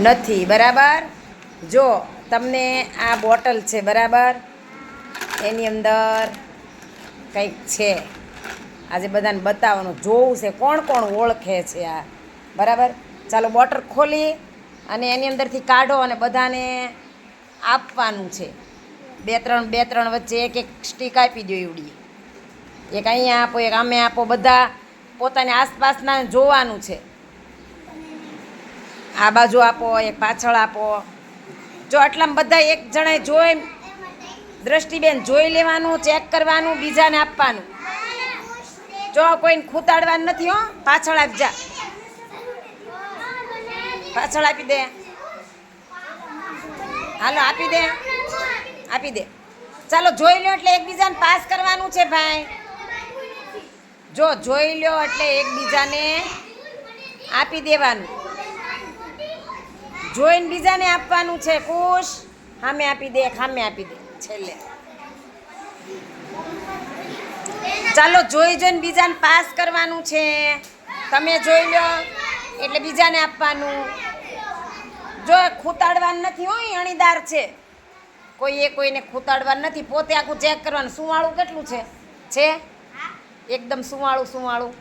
નથી, બરાબર? જો, તમને આ બોટલ છે, બરાબર? એની અંદર કંઈક છે. આજે બધાને બતાવવાનું, જોવું છે કોણ કોણ ઓળખે છે આ, બરાબર? ચાલો, બોટલ ખોલી અને એની અંદરથી કાઢો અને બધાને આપવાનું છે. બે ત્રણ બે ત્રણ વચ્ચે એક એક સ્ટીક આપી દો એવડી. એક અહીંયા આપો, એક આમે આપો, બધા પોતાની આસપાસના જોવાનું છે. આ બાજુ આપો, એક પાછળ આપો. જો આટલામાં બધા એક જણે જોઈ, દ્રષ્ટિબેન જોઈ લેવાનું, ચેક કરવાનું, બીજાને આપવાનું. જો કોઈને ખૂતાડવાનું નથી હો, પાછળ આપજા પાછળ આપી દે. હાલો, આપી દે. આપી દે. ચાલો, જોઈ લો એટલે એકબીજાને પાસ કરવાનું છે ભાઈ. જો, જોઈ લો એટલે એકબીજાને આપી દેવાનું. જોઈને બીજાને આપવાનું છે, ખુશ? સામે આપી દે ખામે આપી દે, છેલ્લે. ચાલો, જોઈ જોઈને બીજાને પાસ કરવાનું છે. તમે જોઈ લો, એટલે બીજાને આપવાનું. જો ખૂતાડવાનું નથી હોય અણીદાર છે. કોઈએ કોઈને ખૂતાડવાનું નથી, પોતે આખું ચેક કરવાનું. સુવાળું કેટલું છે? છે? એકદમ સુવાળું સુવાળું.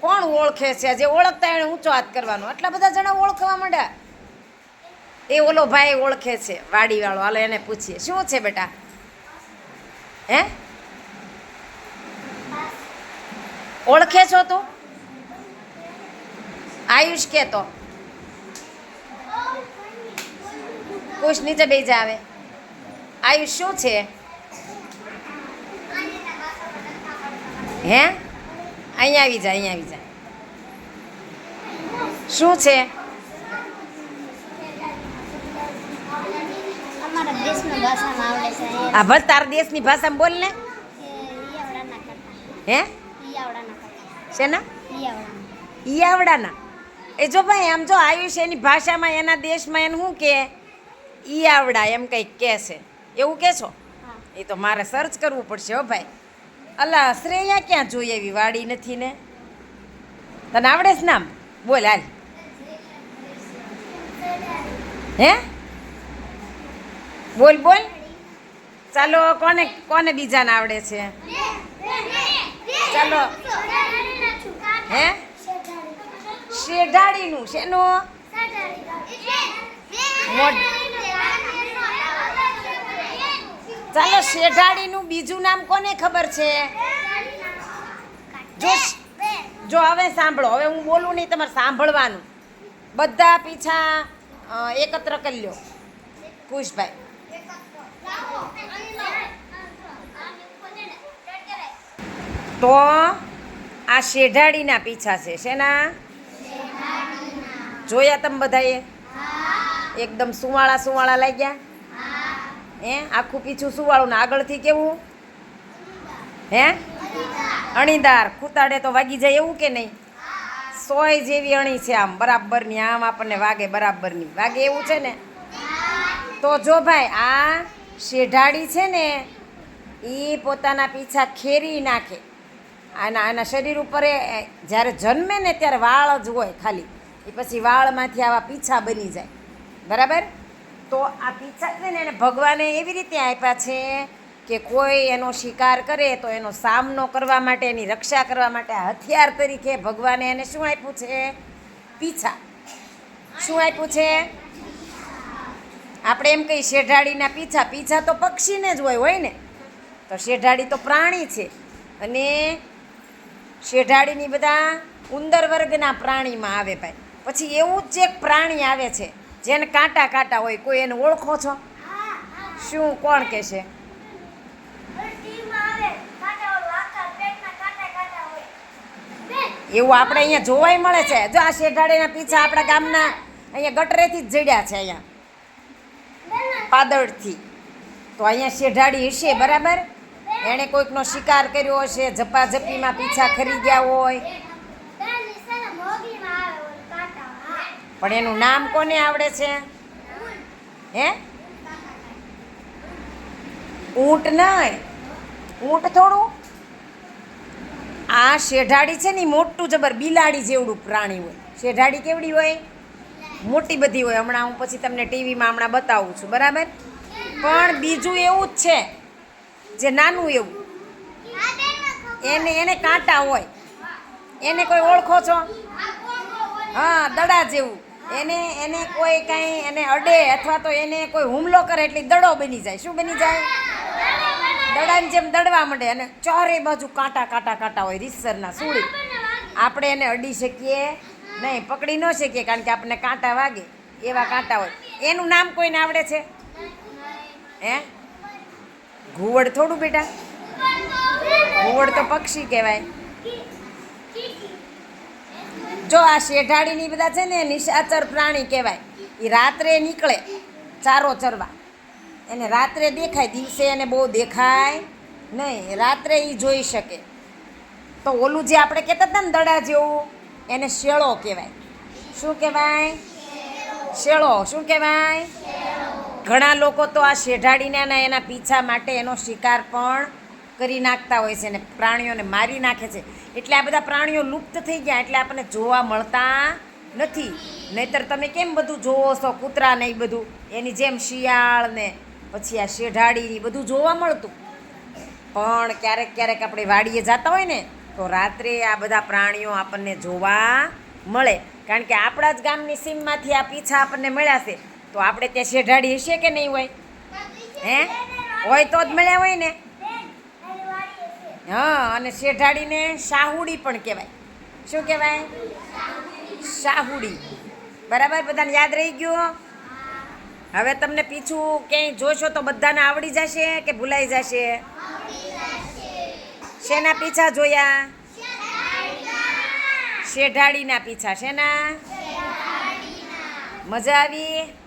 કોણ ઓળખે છે? જે ઓળખતા એણે ઊંચો હાથ કરવાનો. આટલા બધા જણા ઓળખવા માંડ્યા. એ ઓલો ભાઈ ઓળખે છે, વાડીવાળો. હાલો એને પૂછીએ. શું છે બેટા? હે? ઓળખે છો તું? આયુષ કે તો? કુશ નીચે બે આવે આયુષ, શું છે? હે? અહીંયા આવી જા, અહીંયા આવી જા. શું છે અમારા દેશની ભાષામાં આવડે છે એ આ ભર તાર દેશની ભાષામાં બોલ ને. હે? શેના? ઈયાવડાના. એ જો ભાઈ આમ જો આયુષ એની ભાષામાં એના દેશમાં એને શું કે? ઈયાવડા એમ કંઈક કહે છે. એવું કે છો? એ તો મારે સર્ચ કરવું પડશે હો ભાઈ. અલા શ્રેયા ક્યાં જોઈએ એવી વાડી નથી ને? તને આવડે છે નામ બોલ હાલ. હે? બોલ બોલ. ચાલો, કોને કોને બીજાને આવડે છે? ચાલો. હે? શેઢાડીનું શેનું? ચાલો શેઢાડીનું બીજું નામ કોને ખબર છે? જો જો હવે સાંભળો. હવે હું બોલું નહીં, તમારે સાંભળવાનું. બધા પીછા એકત્ર કરી લ્યો. ખુશભાઈ તો આ શેઢાડીના પીછા છે શેના જોયા તમે બધાએ? એકદમ સુવાળા સુવાળા લાગ્યા? હે? આખું પીછું સુવાળું ને આગળથી કેવું? હે? અણીદાર. ખૂતાડે તો વાગી જાય એવું કે નહીં? સોય જેવી અણી છે આમ, બરાબરની. આમ આપણને વાગે બરાબરની. વાગે એવું છે ને? તો જો ભાઈ, આ શેઢાડી છે ને, એ પોતાના પીછા ખેરી નાખે. આના આના શરીર ઉપર જ્યારે જન્મે ને ત્યારે વાળ જ હોય ખાલી. એ પછી વાળમાંથી આવા પીછા બની જાય. બરાબર? તો આ પીછા છે ને, એને ભગવાને એવી રીતે આપ્યા છે કે કોઈ એનો શિકાર કરે તો એનો સામનો કરવા માટે, એની રક્ષા કરવા માટે હથિયાર તરીકે ભગવાને એને શું આપ્યું છે? પીછા. શું આપ્યું છે? આપણે એમ કહીએ, શેઢાળીના પીછા પીછા તો પક્ષીને જ હોય હોય ને? તો શેઢાળી તો પ્રાણી છે. અને શેઢાળીની બધા ઉંદર વર્ગના પ્રાણીમાં આવે ભાઈ. પછી એવું જ એક પ્રાણી આવે છે, જેને કાંટા કાંટા હોય, કોઈ એને ઓળખો છો? શું, કોણ કહેશે એવું આપણે અહીંયા જોવાય મળે છે? જો આ શેઢાળીના પીછા આપણા ગામના અહીંયા ગટરેથી જ જડ્યા છે અહીંયા. પાદળથી. તો અહીંયા શેઢાડી હશે, બરાબર? એણે કોઈકનો શિકાર કર્યો હશે, ઝપાઝપીમાં પીછા ખરી ગયા હોય. પણ એનું નામ કોને આવડે છે? હે? ઊંટ નહીં. ઊંટ થોડું? આ શેઢાડી છે ને મોટું જબર બિલાડી જેવડું પ્રાણી હોય. શેઢાડી કેવડી હોય? મોટી બધી હોય. હમણાં હું પછી તમને ટીવીમાં હમણાં બતાવું છું, બરાબર? પણ બીજું એવું જ છે, જે નાનું એવું. એને એને કાંટા હોય. એને કોઈ ઓળખો છો? હા, દડા જેવું. એને એને કોઈ કાંઈ એને અડે અથવા તો એને કોઈ હુમલો કરે એટલે દડો બની જાય. શું બની જાય? દડાની જેમ દડવા માંડે અને ચારે બાજુ કાંટા કાંટા કાંટા હોય રીસરના સુળી. આપણે એને અડી શકીએ. નહીં, પકડી ન શકીએ કારણ કે આપણને કાંટા વાગે, એવા કાંટા હોય. એનું નામ કોઈને આવડે છે? હે? ઘુવડ થોડું બેટા? ઘુવડ તો પક્ષી કહેવાય. જો આ શેઢાડીની બધા છે ને, નિશાચર પ્રાણી કહેવાય એ રાત્રે નીકળે ચારો ચરવા. એને રાત્રે દેખાય, દિવસે એને બહુ દેખાય નહીં. રાત્રે એ જોઈ શકે. તો ઓલું જે આપણે કહેતા હતા ને, દડા જેવું એને શેળો કહેવાય. શું કહેવાય? શેળો. શું કહેવાય? ઘણા લોકો તો આ શેઢાડીને એના પીછા માટે એનો શિકાર પણ કરી નાખતા હોય છે અને પ્રાણીઓને મારી નાખે છે. એટલે આ બધા પ્રાણીઓ લુપ્ત થઈ ગયા એટલે આપણને જોવા મળતા નથી. નહીતર તમે કેમ બધું જોવો છો? કૂતરા ને એ બધું. એની જેમ શિયાળ ને પછી આ શેઢાડી બધું જોવા મળતું. પણ ક્યારેક ક્યારેક આપણે વાડીએ જતા હોય ને તો રાત્રે આ બધા પ્રાણીઓ આપણને જોવા મળે. કારણ કે આપણા જ ગામની સીમમાંથી આ પીછા આપણને મળ્યા છે. તો આપણે ત્યાં શેઢાડી હશે કે નહીં હોય? હે? હોય તો જ મળ્યા હોય ને? હા, અને શેઢાડીને શાહુડી પણ કહેવાય. શું કહેવાય? શાહુડી. બરાબર? બધાને યાદ રહી ગયું હવે તમને પીછું ક્યાંય જોશો તો બધાને આવડી જશે કે ભૂલાઈ જશે? શેના પીછા જોયા? શેઢાડીના. પીછા. શેના? મજા આવી?